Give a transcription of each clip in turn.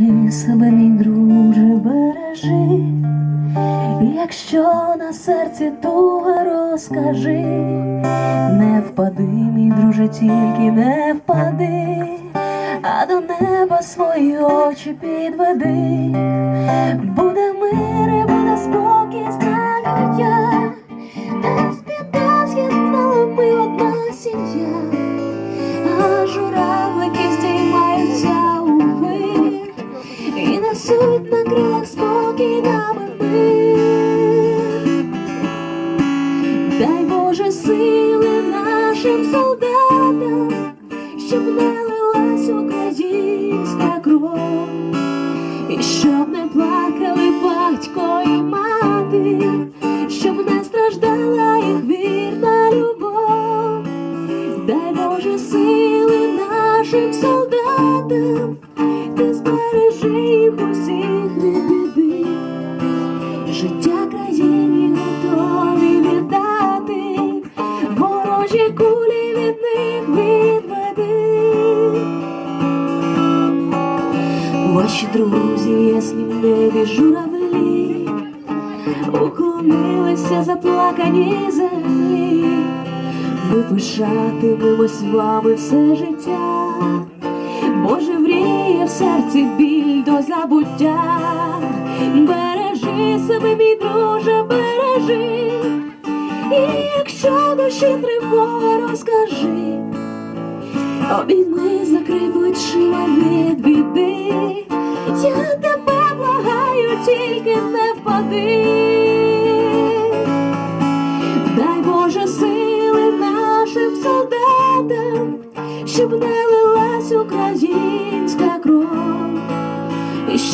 Себе, мій друже, бережи, якщо на серці туга розкажи, не впади, мій друже, тільки не впади, а до неба свої очі підведи, і на крилах спокій нами мир. Дай Боже сили нашим солдатам, щоб не лилась українська кров, і щоб не плакали батько і мати, щоб не страждала їх вірна любов. Дай Боже сили нашим солдатам, ти збережи їх усіх від біди, життя країні готові віддати, ворожі кулі від них відведи. Ваші друзі в яснім небі журавлі, уклонилися заплакані землі. Ми пишатимемось вами все життя, серці біль до забуття, бережи себе, мій друже, бережи, і якщо душі тривога, розкажи, обійми, закрий плечима від біди, я тебе благаю, тільки не впади. Дай Боже сили нашим солдатам, щоб не лилась українська кров,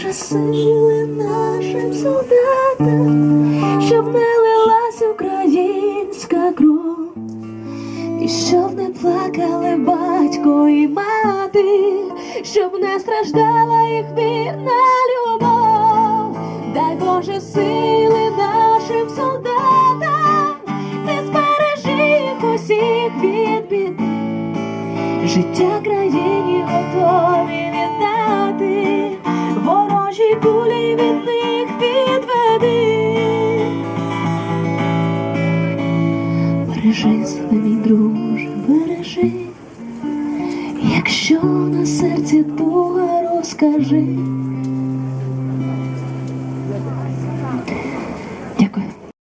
Боже сили нашим солдатам, щоб не лилась українська кров, і щоб не плакали батько і мати, щоб не страждала їх вірна любов. Дай Боже сили нашим солдатам, ти збережи їх усіх від біди. Життя країні готові ворожі кулі від них відведи. Бережи себе, мій друже, бережи, якщо на серці туга розкажи,